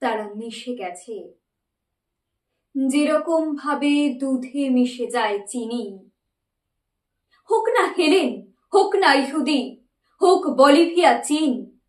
তারা মিশে গেছে। যেরকম ভাবে দুধে মিশে যায় চিনি। হোক না হেলেন, হোক না ইহুদি, হোক বলিভিয়া, চীন।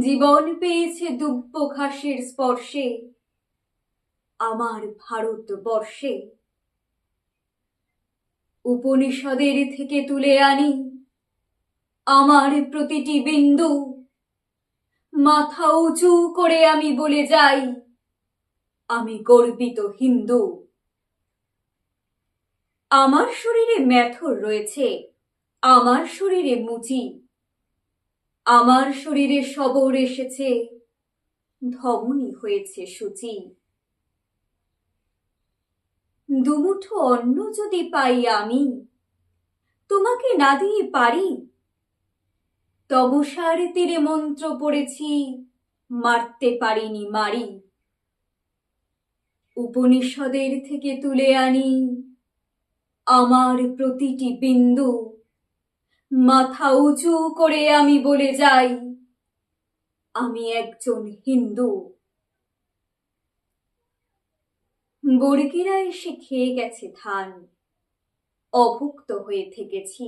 জীবন পেয়েছে দুব্য ঘাসের স্পর্শে, আমার ভারতবর্ষে। উপনিষদের থেকে তুলে আনি আমার প্রতিটি বিন্দু। মাথা উঁচু করে আমি বলে যাই, আমি গর্বিত হিন্দু। আমার শরীরে ম্যাথর রয়েছে, আমার শরীরে মুচি, আমার শরীরে সবর এসেছে, ধমনী হয়েছে সূচি। দুমুঠো অন্ন যদি পাই আমি, তোমাকে না দিয়ে পারি তমসার তীরে মন্ত্র পড়েছি, মারতে পারিনি মারি। উপনিষদের থেকে তুলে আনি আমার প্রতিটি বিন্দু। মাথা উঁচু করে আমি বলে যাই, আমি একজন হিন্দু। বর্গিরা এসে খেয়ে গেছে ধান, অভুক্ত হয়ে থেকেছি।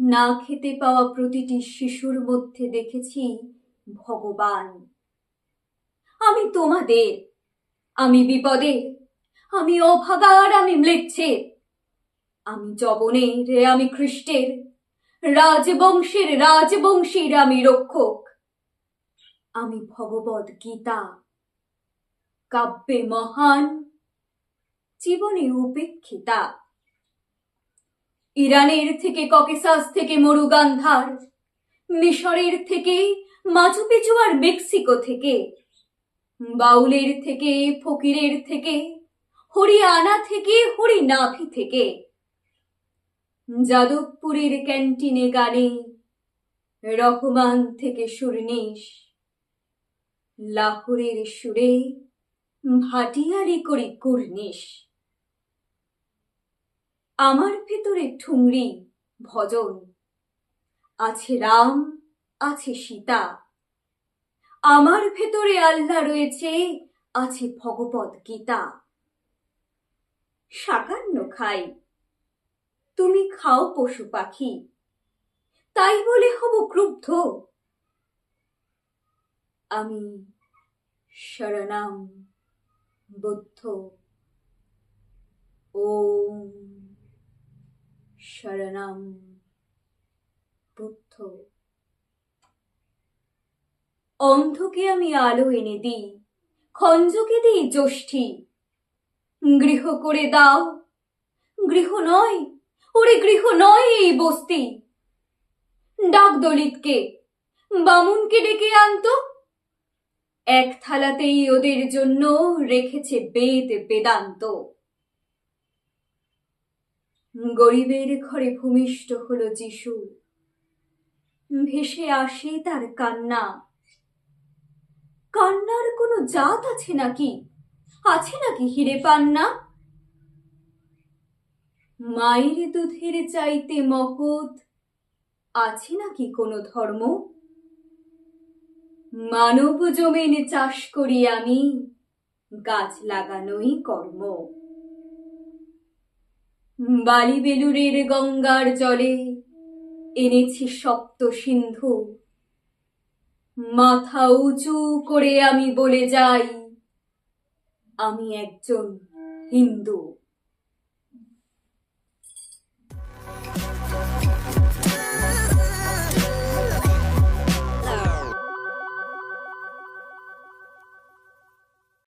না খেতে পাওয়া প্রতিটি শিশুর মধ্যে দেখেছি ভগবান। আমি তোমাদের, আমি বিপদে, আমি অভাগার আমি ম্লেচ্ছে। আমি জবনের আমি খ্রিস্টের, রাজবংশের, রাজবংশীর আমি রক্ষক। আমি ভগবদ গীতা, কাব্যে মহান, জীবনে উপেক্ষিতা। ইরানের থেকে ককেসাস থেকে মরুগান্ধার, মিশরের থেকে মাচু পিচু আর মেক্সিকো থেকে, বাউলের থেকে, ফকিরের থেকে, হরিয়ানা থেকে, হরিনাভি থেকে, যাদবপুরের ক্যান্টিনে গানে রহমান থেকে সুরনিশ, লাহোরের সুরে ভাটিয়ারি করি কুর্নিশ। আমার ভেতরে ঠুংরি, ভজন। আছে রাম, আছে সীতা। আমার ভেতরে আল্লাহ রয়েছে, আছে ভগবত গীতা। সাকান্ন খাই। তুমি খাও পশু পাখি। তাই বলে হব ক্রুদ্ধ আমি শরণাম বুদ্ধ। ওম শরণাম বুদ্ধ। অন্ধকে আমি আলো এনে দিই, খঞ্জকে দিই যষ্ঠী। গৃহ করে দাও, গৃহ নয়, ওরে গৃহ নয় এই বস্তি। ডাক দলিতকে বামুনকে ডেকে আনতো। এক থালাতেই ওদের জন্য রেখেছে বেদ বেদান্ত। গরিবের ঘরে ভূমিষ্ঠ হল যিশু। ভেসে আসে তার কান্না। কান্নার কোনো জাত আছে নাকি? আছে নাকি হিরে পান্না? মায়ের দুধের চাইতে মহৎ আছে নাকি কোনো ধর্ম? মানব জমিনে চাষ করি আমি, গাছ লাগানোই কর্ম। বালি বেলুরের গঙ্গার জলে এনেছি সপ্ত সিন্ধু। মাথা উঁচু করে আমি বলে যাই, আমি একজন হিন্দু।